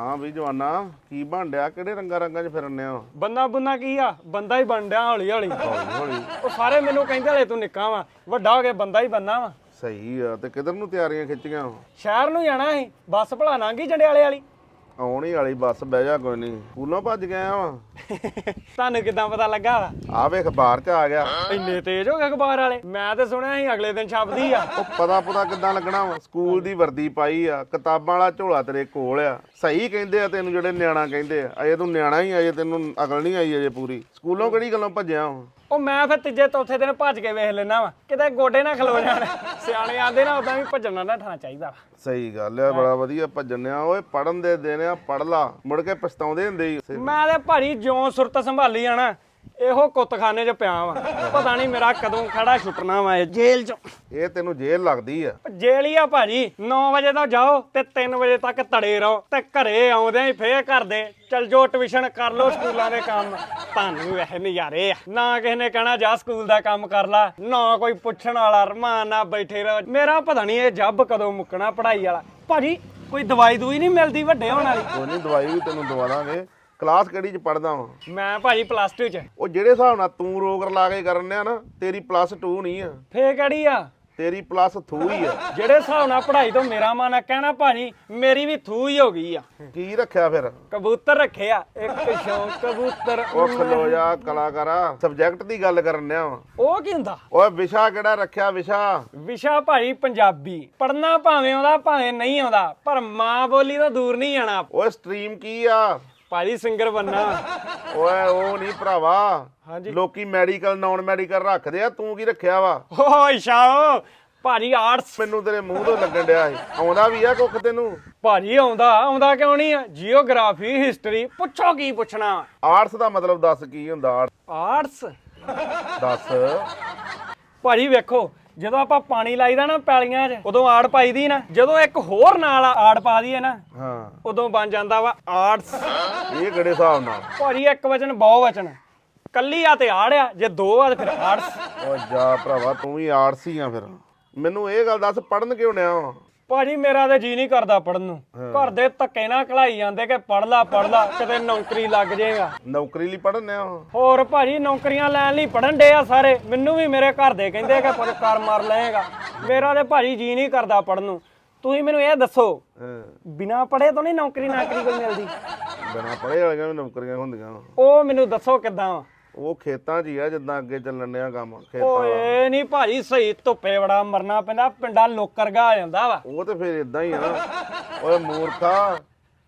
ਹਾਂ ਵੀ ਜਵਾਨਾ ਕੀ ਬਣਡਿਆ ਕਿਹੜੇ ਰੰਗਾਂ ਰੰਗਾਂ 'ਚ ਫਿਰਨੇ ਆ ਬੰਦਾ ਬੁੰਨਾ ਕੀ ਆ? ਬੰਦਾ ਹੀ ਬਣ ਡਿਆ ਹੌਲੀ ਹੌਲੀ ਹੌਲੀ ਉਹ ਸਾਰੇ ਮੈਨੂੰ ਕਹਿੰਦੇ ਹਲੇ ਤੂੰ ਨਿੱਕਾ ਵਾ। ਵੱਡਾ ਹੋ ਕੇ ਬੰਦਾ ਹੀ ਬੰਨਾ ਵਾ। ਸਹੀ ਆ ਤੇ ਕਿਧਰ ਨੂੰ ਤਿਆਰੀਆਂ ਖਿੱਚੀਆਂ ਸ਼ਹਿਰ ਨੂੰ ਜਾਣਾ ਸੀ। ਬੱਸ ਭਲਾ ਲੰਘੀ ਜੰਡਿਆਲੇ ਵਾਲੀ। ਆਉਣੀ ਵਾਲੀ ਬੱਸ ਬਹਿ ਜਾ ਕੋਈ ਨਹੀਂ। ਸਕੂਲੋਂ ਭੱਜ ਗਿਆ ਵਾ। ਤੁਹਾਨੂੰ ਕਿਦਾਂ ਪਤਾ ਲੱਗਾ ਆ ਵੇ ਅਖਬਾਰ 'ਚ ਆ ਗਿਆ। ਇੰਨੇ ਤੇਜ਼ ਹੋ ਗਏ ਅਖਬਾਰ ਵਾਲੇ। ਮੈਂ ਤੇ ਸੁਣਿਆ ਸੀ ਅਗਲੇ ਦਿਨ ਛਪਦੀ ਆ। ਉਹ ਪਤਾ ਪਤਾ ਕਿੱਦਾਂ ਲੱਗਣਾ ਵਾ। ਸਕੂਲ ਦੀ ਵਰਦੀ ਪਾਈ ਆ ਕਿਤਾਬਾਂ ਵਾਲਾ ਝੋਲਾ ਤੇਰੇ ਕੋਲ ਆ। ਸਹੀ ਕਹਿੰਦੇ ਆ ਤੈਨੂੰ ਜਿਹੜੇ ਨਿਆਣਾ ਕਹਿੰਦੇ ਆ। ਅਜੇ ਤੂੰ ਨਿਆਣਾ ਹੀ ਆ, ਅਜੇ ਤੈਨੂੰ ਅਕਲ ਨਹੀਂ ਆਈ ਅਜੇ ਪੂਰੀ। ਸਕੂਲੋਂ ਕਿਹੜੀ ਗੱਲੋਂ ਭੱਜਿਆ ਵਾ? ਉਹ ਮੈਂ ਫਿਰ ਤੀਜੇ ਚੌਥੇ ਦਿਨ ਭੱਜ ਕੇ ਵੇਖ ਲੈਣਾ ਵਾ। ਕਿਤੇ ਗੋਡੇ ਨਾ ਖਲੋ ਜਾਣ। ਸਿਆਣੇ ਆਂਦੇ ਨਾ ਉਦਾਂ ਵੀ ਭੱਜਣਾ ਨਾ ਠਾਣਾ ਚਾਹੀਦਾ ਵਾ। ਸਹੀ ਗੱਲ ਆ ਬੜਾ ਵਧੀਆ ਭੱਜਣਿਆ ਓਏ ਪੜਨ ਦੇ ਦਿਨ ਆ ਪੜ ਲਾ। ਮੁੜ ਕੇ ਪਛਤਾਉਂਦੇ ਹੁੰਦੇ ਹੀ। ਮੈਂ ਤੇ ਭਾਰੀ ਜਿਉਂ ਸੁਰਤ ਸੰਭਾਲੀ ਆਣਾ ਇਹੋ ਕੁੱਤਖਾਨੇ 'ਚ ਪਿਆ ਵਾਂ। ਪਤਾ ਨਹੀਂ ਮੇਰਾ ਕਦੋਂ ਖੜਾ ਛੁੱਟਣਾ ਵਾ ਇਹ ਜੇਲ੍ਹ 'ਚ। ਇਹ ਤੈਨੂੰ ਜੇਲ੍ਹ ਲੱਗਦੀ ਆ। ਜੇਲ੍ਹ ਹੀ ਆ ਭਾਜੀ। 9 ਵਜੇ ਤੋਂ ਜਾਓ ਤੇ 3 ਵਜੇ ਤੱਕ ਤੜੇ ਰਹੋ ਤੇ ਘਰੇ ਆਉਂਦਿਆਂ ਹੀ ਫੇਰ ਘਰ ਦੇ ਚਲ ਜੋ ਟਿਊਸ਼ਨ ਕਰ ਲੋ ਸਕੂਲਾਂ ਦੇ ਕੰਮ। ਤੁਹਾਨੂੰ ਵੈਸੇ ਨਜ਼ਾਰੇ ਆ। ਨਾ ਕਿਸੇ ਨੇ ਕਹਿਣਾ ਜਾ ਸਕੂਲ ਦਾ ਕੰਮ ਕਰ ਲਾ। ਨਾ ਕੋਈ ਪੁੱਛਣ ਵਾਲਾ ਰਮਾਨ ਨਾਲ ਬੈਠੇ ਰਹੋ। ਮੇਰਾ ਪਤਾ ਨਹੀਂ ਇਹ ਜੱਬ ਕਦੋਂ ਮੁੱਕਣਾ ਪੜ੍ਹਾਈ ਵਾਲਾ। ਭਾਜੀ ਕੋਈ ਦਵਾਈ ਦੂਈ ਨਹੀਂ ਮਿਲਦੀ ਵੱਡੇ ਹੋਣ ਵਾਲੀ? ਕੋਈ ਨਹੀਂ ਦਵਾਈ ਵੀ ਤੈਨੂੰ ਦਵਾ ਦਾਂਗੇ। ਕਲਾਸ ਕਿਹੜੀ ਚ ਪੜਦਾ ਵਾਂ? ਮੈਂ ਭਾਜੀ ਪਲੱਸ 2 ਚ। ਉਹ ਜਿਹੜੇ ਹਿਸਾਬ ਨਾਲ ਤੂੰ ਰੋਗ ਲਾ ਕੇ ਕਰਨ ਆ ਨਾ ਤੇਰੀ ਪਲੱਸ 2 ਨਹੀਂ ਆ। ਫੇਰ ਕਿਹੜੀ ਆ? ਤੇਰੀ ਪਲੱਸ 2 ਹੀ ਆ। ਜਿਹੜੇ ਹਿਸਾਬ ਨਾਲ ਪੜ੍ਹਾਈ ਤੋਂ ਮੇਰਾ ਮਨ ਆ ਕਹਿਣਾ ਭਾਜੀ ਮੇਰੀ ਵੀ ਥੂ ਹੀ ਹੋ ਗਈ ਆ। ਕੀ ਰੱਖਿਆ ਫਿਰ? ਕਬੂਤਰ ਰੱਖੇ ਆ ਇੱਕ ਸ਼ੌਂਕ ਕਬੂਤਰ ਉਹ ਖਲੋ ਜਾ ਕਲਾਕਾਰਾ ਸਬਜੈਕਟ ਦੀ ਗੱਲ ਕਰਨ ਆ ਵਾਂ। ਉਹ ਕੀ ਹੁੰਦਾ? ਓਏ ਵਿਸ਼ਾ ਕਿਹੜਾ ਰੱਖਿਆ ਵਿਸ਼ਾ? ਵਿਸ਼ਾ ਭਾਈ ਪੰਜਾਬੀ। ਪੜਨਾ ਭਾਵੇਂ ਆਉਂਦਾ ਭਾਵੇਂ ਨਹੀਂ ਆਉਂਦਾ ਪਰ ਮਾਂ ਬੋਲੀ ਤੋਂ ਦੂਰ ਨਹੀਂ ਜਾਣਾ। ਓਏ ਸਟਰੀਮ ਕੀ ਆ? ਭਾਜੀ ਸਿੰਗਰ ਬੰਨਾ। ਓਏ ਉਹ ਨਹੀਂ ਭਰਾਵਾ। ਹਾਂਜੀ। ਲੋਕੀ ਮੈਡੀਕਲ ਨਾਨ ਮੈਡੀਕਲ ਰੱਖਦੇ ਆ ਤੂੰ ਕੀ ਰੱਖਿਆ ਵਾ? ਓਏ ਸ਼ਾਓ ਭਾਜੀ ਆਰਟਸ ਮੈਨੂੰ ਤੇਰੇ ਮੂੰਹ ਤੋਂ ਲੱਗਣ ਡਿਆ ਸੀ। ਆਉਂਦਾ ਵੀ ਆ ਕੁੱਖ ਤੈਨੂੰ? ਭਾਜੀ ਆਉਂਦਾ ਆਉਂਦਾ ਕਿਉਂ ਨਹੀਂ ਆ? ਜੀਓਗ੍ਰਾਫੀ ਹਿਸਟਰੀ ਪੁੱਛੋ ਕੀ ਪੁੱਛਣਾ। ਆਰਟਸ ਦਾ ਮਤਲਬ ਦੱਸ ਕੀ ਹੁੰਦਾ? ਆਰਟਸ ਦੱਸ। ਭਾਜੀ ਵੇਖੋ ਜਦੋਂ ਆਪਾਂ ਪਾਣੀ ਲਾਈਦਾ ਨਾ ਪੈਲੀਆਂ 'ਚ ਉਦੋਂ ਆੜ ਪਾਈਦੀ ਨਾ। ਜਦੋਂ ਇੱਕ ਹੋਰ ਨਾਲ ਆੜ ਪਾ ਦਈਏ ਨਾ ਹਾਂ। ਉਦੋਂ ਬਣ ਜਾਂਦਾ ਵਾ ਆਰਟਸ ਇਹ ਕਿਹੜੇ ਹਿਸਾਬ ਨਾਲ? ਭਾਜੀ ਇੱਕ ਵਚਨ ਬਹੁ ਵਚਨ। ਕੱਲੀ ਆ ਤੇ ਆੜ ਆ ਜੇ ਦੋ ਆ ਤੇ ਫਿਰ ਆਰਟਸ ਓ ਜਾ ਭਰਾਵਾ ਤੂੰ ਵੀ ਆਰਟਸੀ ਆ ਫਿਰ। ਮੈਨੂੰ ਇਹ ਗੱਲ ਦੱਸ ਪੜਨ ਕਿਉਂ ਨਿਆ ਵਾ? ਭਾਜੀ ਮੇਰਾ ਤੇ ਜੀ ਨਹੀਂ ਕਰਦਾ ਪੜਨ ਨੂੰ। ਘਰ ਦੇ ਧੱਕੇ ਨਾਲ ਕਲਾਈ ਜਾਂਦੇ ਕਿ ਪੜ ਲਾ ਪੜ ਲਾ ਕਿਤੇ ਨੌਕਰੀ ਲੱਗ ਜਾਏਗਾ ਨੌਕਰੀ ਲਈ ਪੜਨ ਵਾ ਹੋਰ ਭਾਜੀ ਨੌਕਰੀਆਂ ਲੈਣ ਲਈ ਪੜਨ ਡੇ ਆ ਸਾਰੇ। ਮੈਨੂੰ ਵੀ ਮੇਰੇ ਘਰ ਦੇ ਕਹਿੰਦੇ ਕਿ ਪਰ ਕਰ ਮਾਰ ਲਏਗਾ। ਮੇਰਾ ਤੇ ਭਾਜੀ ਜੀ ਨਹੀਂ ਕਰਦਾ ਪੜਨ ਨੂੰ। ਤੁਸੀਂ ਮੈਨੂੰ ਇਹ ਦੱਸੋ ਬਿਨਾ ਪੜੇ ਤੋਂ ਨਹੀਂ ਨੌਕਰੀ ਨਾਕਰੀ ਕੋਈ ਮਿਲਦੀ? ਬਿਨਾਂ ਪੜੇ ਵਾਲੀਆਂ ਵੀ ਨੌਕਰੀਆਂ ਹੁੰਦੀਆਂ। ਉਹ ਮੈਨੂੰ ਦੱਸੋ ਕਿੱਦਾਂ ਉਹ ਖੇਤਾਂ 'ਚ ਹੀ ਆ ਜਿੱਦਾਂ ਅੱਗੇ ਚੱਲਣ ਡਿਆ ਕੰਮ ਖੇਤਾਂ ਵਾਲਾ। ਓਏ ਨਹੀਂ ਭਾਜੀ ਸਹੀ ਧੁੱਪੇ ਬੜਾ ਮਰਨਾ ਪੈਂਦਾ ਪਿੰਡਾ ਲੋਕਰਗਾ ਆ ਜਾਂਦਾ ਵਾ। ਉਹ ਤੇ ਫਿਰ ਇਦਾਂ ਹੀ ਆ। ਓਏ ਮੂਰਖਾ।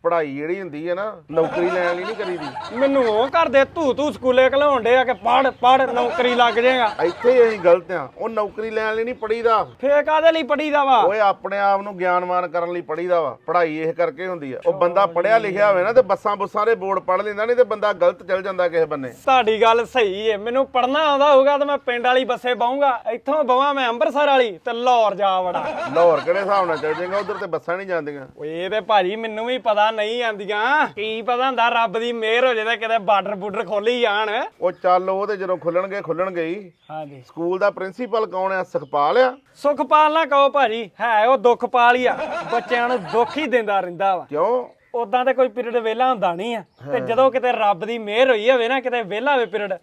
ਪੜ੍ਹਾਈ ਜਿਹੜੀ ਹੁੰਦੀ ਹੈ ਨਾ ਨੌਕਰੀ ਲੈਣ ਲਈ ਨਹੀਂ ਕਰੀਦੀ। ਮੈਨੂੰ ਉਹ ਕਰਦੇ ਧੂ ਧੂ ਸਕੂਲੇ ਘਲਾਉਣ ਡੇ ਆ ਕਿ ਪੜ ਪੜ ਨੌਕਰੀ ਲੱਗ ਜਾਏਗਾ। ਇੱਥੇ ਹੀ ਅਸੀਂ ਗਲਤ ਆ। ਉਹ ਨੌਕਰੀ ਲੈਣ ਲਈ ਨਹੀਂ ਪੜੀਦਾ ਫੇਰ ਕਾਦੇ ਲਈ ਪੜੀਦਾ ਵਾ? ਓਏ ਆਪਣੇ ਆਪ ਨੂੰ ਗਿਆਨਵਾਨ ਕਰਨ ਲਈ ਪੜੀਦਾ ਵਾ। ਪੜ੍ਹਾਈ ਇਹ ਕਰਕੇ ਹੁੰਦੀ ਆ। ਉਹ ਬੰਦਾ ਪੜਿਆ ਲਿਖਿਆ ਹੋਵੇ ਨਾ ਤੇ ਬੱਸਾਂ ਬੁੱਸਾਂ ਦੇ ਬੋਰਡ ਪੜ੍ਹ ਲੈਂਦਾ ਨਹੀਂ ਤੇ ਬੰਦਾ ਗਲਤ ਚੱਲ ਜਾਂਦਾ ਕਿਸੇ ਬੰਨੇ। ਤੁਹਾਡੀ ਗੱਲ ਸਹੀ ਏ। ਮੈਨੂੰ ਪੜਨਾ ਆਉਂਦਾ ਹੋਊਗਾ ਤਾਂ ਮੈਂ ਪਿੰਡ ਵਾਲੀ ਬੱਸੇ ਬਾਉਂਗਾ ਇੱਥੋਂ ਬਵਾਂ ਮੈਂ ਅੰਮ੍ਰਿਤਸਰ ਵਾਲੀ ਤੇ ਲਾਹੌਰ ਜਾ ਵੜਾ। ਲਾਹੌਰ ਕਿਹੜੇ ਹਿਸਾਬ ਨਾਲ ਚੱਲ ਜਾਏਗਾ? ਉਧਰ ਤੇ ਬੱਸਾਂ ਨਹੀਂ ਜਾਂਦੀਆਂ। ਓਏ ਇਹ ਤੇ ਭਾਜੀ ਮੈਨੂੰ ਵੀ ਪਤਾ ਨਹੀਂ ਆਂਦੀਆਂ। ਕੀ ਪਤਾ ਹੁੰਦਾ ਰੱਬ ਦੀ ਮਿਹਰ ਹੋ ਜੇ ਤੇ ਕਿਤੇ ਬਾਰਡਰ ਬੂਡਰ ਖੋਲੀ ਜਾਣ। ਉਹ ਚੱਲ ਉਹ ਤੇ ਜਦੋਂ ਖੁੱਲਣਗੇ ਖੁੱਲਣਗੇ ਹੀ। ਹਾਂਜੀ। ਸਕੂਲ ਦਾ ਪ੍ਰਿੰਸੀਪਲ ਕੌਣ ਆ? ਸੁਖਪਾਲ ਆ? ਸੁਖਪਾਲ ਨਾ ਕਹੋ ਭਾਜੀ ਹੈ ਉਹ ਦੁੱਖਪਾਲ ਹੀ ਆ। ਬੱਚਿਆਂ ਨੂੰ ਦੁੱਖ ਹੀ ਦਿੰਦਾ ਰਹਿੰਦਾ ਵਾ। ਕਿਉਂ? ਉਦਾਂ ਤੇ ਕੋਈ ਪੀਰੀਅਡ ਵਿਹਲਾ ਹੁੰਦਾ ਨਹੀਂ ਆ। ਤੇ ਜਦੋਂ ਕਿਤੇ ਰੱਬ ਦੀ ਮਿਹਰ ਹੋਈ ਹੋਵੇ ਨਾ ਕਿਤੇ ਵਿਹਲਾ ਹੋਵੇ ਪੀਰੀਅਡ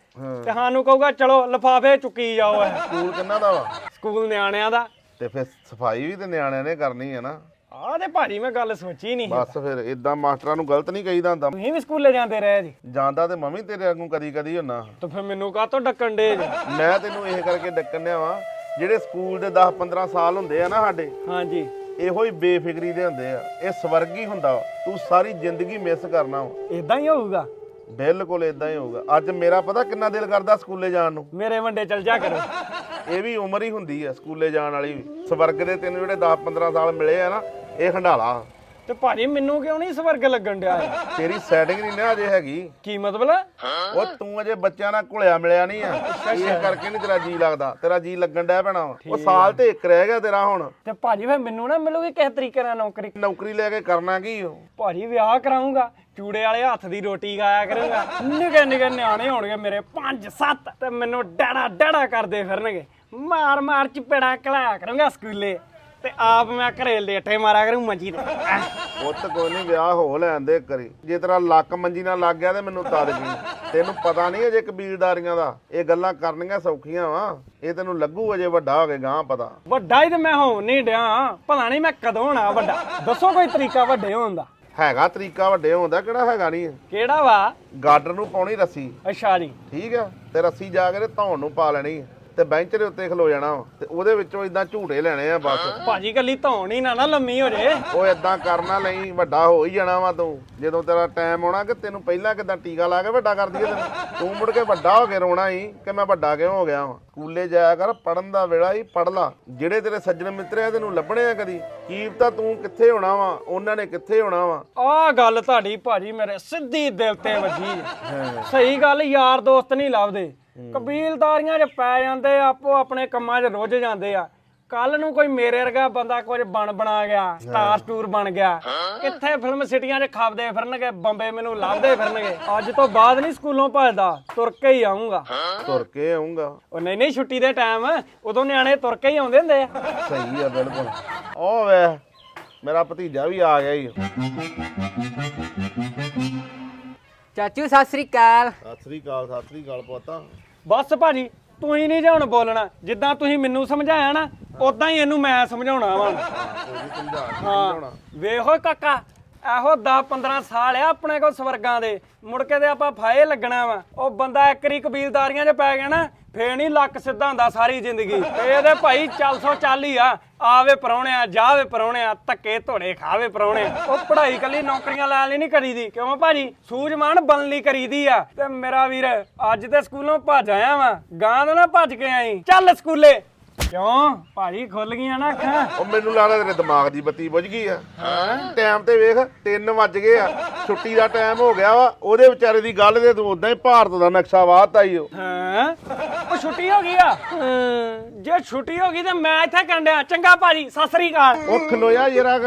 ਤੇ ਸਾਨੂੰ ਕਹੂਗਾ ਚਲੋ ਲਫਾਫੇ ਚੁੱਕੀ ਜਾਓ ਇਹ ਸਕੂਲ ਕਿੰਨਾ ਦਾ ਵਾ? ਸਕੂਲ ਨਿਆਣਿਆਂ ਦਾ। ਤੇ ਫਿਰ ਸਫ਼ਾਈ ਵੀ ਤੇ ਨਿਆਣਿਆਂ ਨੇ ਕਰਨੀ ਹੈ ਨਾ। ਆਹ ਤੇ ਭਾਜੀ ਮੈਂ ਗੱਲ ਸੋਚੀ ਨਹੀਂ ਬਸ ਫਿਰ ਇਦਾਂ ਮਾਸਟਰਾਂ ਨੂੰ ਗਲਤ ਨਹੀਂ ਕਹੀਦਾ ਹੁੰਦਾ। ਤੁਸੀਂ ਵੀ ਸਕੂਲੇ ਜਾਂਦੇ ਰਹੇ ਜੀ। ਜਾਂਦਾ ਤੇ ਮੰਮੀ ਤੇਰੇ ਵਾਂਗੂ ਕਦੀ ਕਦੀ ਹੁੰਨਾ ਤੇ ਫਿਰ ਮੈਨੂੰ ਕਾਹਤੋਂ ਡੱਕਣ ਦੇ ਜੀ? ਮੈਂ ਤੈਨੂੰ ਇਹ ਕਰਕੇ ਡੱਕਣ ਡਿਆ ਵਾਂ ਜਿਹੜੇ ਸਕੂਲ ਦੇ 10 15 ਸਾਲ ਹੁੰਦੇ ਆ ਨਾ ਸਾਡੇ ਹਾਂਜੀ। ਇਹੋ ਹੀ ਬੇਫਿਕਰੀ ਦੇ ਹੁੰਦੇ ਆ। ਇਹ ਸਵਰਗ ਹੀ ਹੁੰਦਾ ਵਾ। ਤੂੰ ਸਾਰੀ ਜ਼ਿੰਦਗੀ ਮਿਸ ਕਰਨਾ ਵਾ। ਇਦਾਂ ਹੀ ਹੋਊਗਾ? ਬਿਲਕੁਲ ਇਦਾਂ ਹੀ ਹੋਊਗਾ। ਅੱਜ ਮੇਰਾ ਪਤਾ ਕਿੰਨਾ ਦਿਲ ਕਰਦਾ ਸਕੂਲੇ ਜਾਣ ਨੂੰ? ਮੇਰੇ ਵੰਡੇ ਚਲ ਜਾ ਕਰੋ। ਇਹ ਵੀ ਉਮਰ ਹੀ ਹੁੰਦੀ ਆ, ਸਕੂਲੇ ਜਾਣ ਵਾਲੀ ਵੀ। ਸਵਰਗ ਦੇ ਤੈਨੂੰ ਜਿਹੜੇ 10 15 ਸਾਲ ਮਿਲੇ ਆ ਨਾ, ਇਹ ਖੰਡਾਲਾ। ਤੇ ਭਾਜੀ ਮੈਨੂੰ ਕਿਉਂ ਨਹੀਂ ਸਵਰਗ ਲੱਗਣ ਡਿਆ? ਇਹ? ਤੇਰੀ ਸੈਟਿੰਗ ਨਹੀਂ ਨਾ ਅਜੇ ਹੈਗੀ। ਕੀ ਮਤਲਬ? ਉਹ ਤੂੰ ਅਜੇ ਬੱਚਿਆਂ ਨਾਲ ਘੁਲਿਆ ਮਿਲਿਆ ਨਹੀਂ ਆ। ਇਹ ਕਰਕੇ ਨਹੀਂ ਤੇਰਾ ਜੀ ਲੱਗਦਾ। ਤੇਰਾ ਜੀ ਲੱਗਣ ਡਿਆ ਪੈਣਾ ਵਾ ਉਹ ਸਾਲ ਤੇ ਇੱਕ ਰਹਿ ਗਿਆ ਤੇਰਾ ਹੁਣ। ਤੇ ਭਾਜੀ ਫਿਰ ਮੈਨੂੰ ਨਾ ਮਿਲੂਗੀ ਕਿਸ ਤਰੀਕੇ ਨਾਲ ਨੌਕਰੀ? ਨੌਕਰੀ ਲੈ ਕੇ ਕਰਨਾ ਕੀ ਓ? ਭਾਜੀ ਵਿਆਹ ਕਰਾਉਂਗਾ ਚੂੜੇ ਵਾਲੇ ਹੱਥ ਦੀ ਰੋਟੀ ਖਾਇਆ ਕਰੂੰਗਾ। ਨਿੱਕੇ ਨਿੱਕੇ ਨਿਆਣੇ ਹੋਣਗੇ ਮੇਰੇ 5 7 ਤੇ ਮੈਨੂੰ ਡੜਾ ਡੜਾ ਕਰਦੇ ਫਿਰਨਗੇ। ਮਾਰ ਮਾਰ ਚਪੇੜਾ ਕਲਾਇਆ ਕਰੂੰਗਾ ਸਕੂਲੇ। ਤੇ ਆਪ ਮੈਂ ਘਰੇ ਲੇਟੇ ਮਾਰਿਆ ਕਰੂੰ ਮੰਜੀ ਤੇ। ਪੁੱਤ ਕੋਈ ਨਹੀਂ ਵਿਆਹ ਹੋ ਲੈਣ ਦੇ ਕਰੀ ਜੇ ਤੇਰਾ ਲੱਕ ਮੰਜੀ ਨਾਲ ਲੱਗ ਗਿਆ ਤੇ ਮੈਨੂੰ ਤਦ ਗਈ ਤੈਨੂੰ ਪਤਾ ਨਹੀਂ ਅਜੇ ਕਬੀਲਦਾਰੀਆਂ ਦਾ। ਇਹ ਗੱਲਾਂ ਕਰਨੀਆਂ ਸੌਖੀਆਂ ਵਾ। ਇਹ ਤੈਨੂੰ ਲੱਗੂ ਅਜੇ ਵੱਡਾ ਹੋ ਕੇ ਗਾਂ ਪਤਾ। ਵੱਡਾ ਹੀ ਤੇ ਮੈਂ ਹੋਣ ਨਹੀਂ ਡਿਆ। ਪਤਾ ਨਹੀਂ ਮੈਂ ਕਦੋਂ ਹੋਣਾ ਵੱਡਾ। ਦੱਸੋ ਕੋਈ ਤਰੀਕਾ ਵੱਡੇ ਹੋਣ ਦਾ। ਹੈਗਾ ਤਰੀਕਾ ਵੱਡੇ ਹੁੰਦਾ ਕਿਹੜਾ ਹੈਗਾ ਨਹੀਂ ਕਿਹੜਾ ਵਾ? ਗਾਡਰ ਨੂੰ ਪਾਉਣੀ ਰੱਸੀ। ਅੱਛਾ ਜੀ। ਠੀਕ ਆ। ਤੇ ਰੱਸੀ ਜਾ ਕੇ ਤੇ ਧੌਣ ਨੂੰ ਪਾ ਲੈਣੀ। ਤੇ ਬੈਂਚ ਦੇ ਉੱਤੇ ਖਲੋ ਜਾਣਾ ਵਾ, ਤੇ ਉਹਦੇ ਵਿੱਚੋਂ ਇਦਾਂ ਝੂਟੇ ਲੈਣੇ ਆ ਬਸ। ਭਾਜੀ ਕੱਲੀ ਧੌਣ ਹੀ ਨਾ ਨਾ ਲੰਮੀ ਹੋ ਜੇ। ਉਹ ਇਦਾਂ ਕਰਨਾ ਲਈ ਵੱਡਾ ਹੋ ਹੀ ਜਾਣਾ ਵਾ ਤੂੰ। ਜਦੋਂ ਤੇਰਾ ਟਾਈਮ ਆਉਣਾ ਕਿ ਤੈਨੂੰ ਪਹਿਲਾਂ ਕਿਦਾਂ ਟੀਕਾ ਲਾ ਕੇ ਵੱਡਾ ਕਰ ਦਈਏ ਤੈਨੂੰ? ਤੂੰ ਮੁੜ ਕੇ ਵੱਡਾ ਹੋ ਕੇ ਰੋਣਾ ਹੀ ਕਿ ਮੈਂ ਵੱਡਾ ਕਿਉਂ ਹੋ ਗਿਆ ਵਾਂ? ਸਕੂਲੇ ਜਾਇਆ ਕਰ ਪੜਨ ਦਾ ਵੇਲਾ ਹੀ ਪੜ ਲਾ। ਜਿਹੜੇ ਤੇਰੇ ਸੱਜਣ ਮਿੱਤਰ ਆ ਤੈਨੂੰ ਲੱਭਣੇ ਆ ਕਦੀ? ਕੀ ਤਾਂ ਤੂੰ ਕਿੱਥੇ ਹੋਣਾ ਵਾ? ਉਹਨਾਂ ਨੇ ਕਿੱਥੇ ਹੋਣਾ ਵਾ? ਆਹ ਗੱਲ ਤੁਹਾਡੀ ਭਾਜੀ ਮੇਰੇ ਸਿੱਧੀ ਦਿਲ ਤੇ ਵੱਜੀ। ਸਹੀ ਗੱਲ ਯਾਰ ਦੋਸਤ ਨਹੀਂ ਲੱਭਦੇ। ਕਬੀਲਦਾਰੀਆਂ 'ਚ ਪੈ ਜਾਂਦੇ ਆਪੋ ਆਪਣੇ ਕੰਮਾਂ 'ਚ ਰੁੱਝ ਜਾਂਦੇ ਆ। ਕੱਲ ਨੂੰ ਕੋਈ ਮੇਰੇ ਵਰਗਾ ਬੰਦਾ ਕੁਝ ਬਣ ਬਣਾ ਗਿਆ ਸਟਾਰ ਸਟੂਰ ਬਣ ਗਿਆ। ਕਿੱਥੇ ਫਿਲਮ ਸਿਟੀਆਂ 'ਚ ਖਾਵਦੇ ਫਿਰਨਗੇ ਬੰਬੇ ਮੈਨੂੰ ਲੱਭਦੇ ਫਿਰਨਗੇ। ਅੱਜ ਤੋਂ ਬਾਅਦ ਨਹੀਂ ਸਕੂਲੋਂ ਭੱਜਦਾ ਤੁਰ ਕੇ ਹੀ ਆਉਂਗਾ ਤੁਰ ਕੇ ਆਉਂਗਾ ਉਹ ਨਹੀਂ ਨਹੀਂ ਛੁੱਟੀ ਦੇ ਟਾਈਮ ਉਦੋਂ ਨਿਆਣੇ ਤੁਰ ਕੇ ਹੀ ਆਉਂਦੇ ਹੁੰਦੇ ਆ। ਸਹੀ ਆ ਬਿਲਕੁਲ। ਉਹ ਵੇ ਮੇਰਾ ਭਤੀਜਾ ਵੀ ਆ ਗਿਆ ਹੀ ਚਾਚੂ ਸਤਿ ਸ੍ਰੀ ਅਕਾਲ। ਸਤਿ ਸ੍ਰੀ ਅਕਾਲ ਸਤਿ ਸ੍ਰੀ ਅਕਾਲ ਪੁੱਤ। ਬਸ ਭਾਜੀ ਤੁਸੀਂ ਨਹੀਂ ਜੇ ਹੁਣ ਬੋਲਣਾ ਜਿੱਦਾਂ ਤੁਸੀਂ ਮੈਨੂੰ ਸਮਝਾਇਆ ਨਾ ਉਦਾਂ ਹੀ ਇਹਨੂੰ ਮੈਂ ਸਮਝਾਉਣਾ ਵਾ। ਨਹੀਂ ਹਾਂ ਵੇਖੋ ਕਾਕਾ ਇਹੋ 10 15 ਸਾਲ ਆ ਆਪਣੇ ਕੋਲ ਸਵਰਗਾਂ ਦੇ। ਮੁੜ ਕੇ ਤੇ ਆਪਾਂ ਫਾਏ ਲੱਗਣਾ ਵਾ। ਉਹ ਬੰਦਾ ਇੱਕ ਕਬੀਲਦਾਰੀਆਂ 'ਚ ਪੈ ਗਿਆ ਨਾ, ਫੇਰ ਨਹੀਂ ਲੱਕ ਸਿੱਧਾ ਹੁੰਦਾ ਸਾਰੀ ਜ਼ਿੰਦਗੀ। ਤੇ ਇਹਦੇ ਭਾਈ ਚੱਲ ਸੋ ਚੱਲ ਹੀ ਆ। ਆਵੇ ਪਰੌਣਿਆ, ਜਾਵੇ ਪਰੌਣਿਆ, ਧੱਕੇ ਧੋਣੇ, ਖਾਵੇ ਪਰੌਣਿਆ ਉਹ ਪੜ੍ਹਾਈ ਕੱਲੀ ਨੌਕਰੀਆਂ ਲੈਣ ਲਈ ਨਹੀਂ ਕਰੀਦੀ। ਕਿਉਂ ਭਾਜੀ? ਸੂਝਮਾਨ ਬਣਨ ਲਈ ਕਰੀਦੀ ਆ। ਤੇ ਮੇਰਾ ਵੀਰ, ਅੱਜ ਤੇ ਸਕੂਲੋਂ ਭੱਜ ਆਇਆ ਵਾਂ। ਗਾਂ ਤੋਂ ਨਾ ਭੱਜ ਕੇ ਆਈ। ਚੱਲ ਸਕੂਲੇ ਕਿਉਂ? ਭਾਜੀ ਖੁੱਲ ਗਈਆਂ ਨਾ ਅੱਖਾਂ। ਉਹ ਮੈਨੂੰ ਲੱਗਦਾ ਤੇਰੇ ਦਿਮਾਗ ਦੀ ਬੱਤੀ ਬੁਝ ਗਈ ਆ। ਟਾਈਮ ਤੇ ਵੇਖ 3 ਵੱਜ ਗਏ ਆ। ਛੁੱਟੀ ਦਾ ਟਾਈਮ ਹੋ ਗਿਆ ਵਾ ਉਹਦੇ ਵਿਚਾਰੇ ਦੀ ਗੱਲ ਤੇ ਤੂੰ ਉਦਾਂ ਹੀ ਭਾਰਤ ਦਾ ਨਕਸ਼ਾ ਵਾਹਤਾ ਹੀ ਉਹ ਹਾਂ? ਉਹ ਛੁੱਟੀ ਹੋ ਗਈ ਆ? ਜੇ ਛੁੱਟੀ ਹੋ ਗਈ ਤੇ ਮੈਂ ਇੱਥੇ ਕੰਡਿਆ ਚੰਗਾ ਭਾਜੀ ਸਤਿ ਸ੍ਰੀ ਅਕਾਲ। ਉਹ ਖਲੋਇਆ ਜਰਾ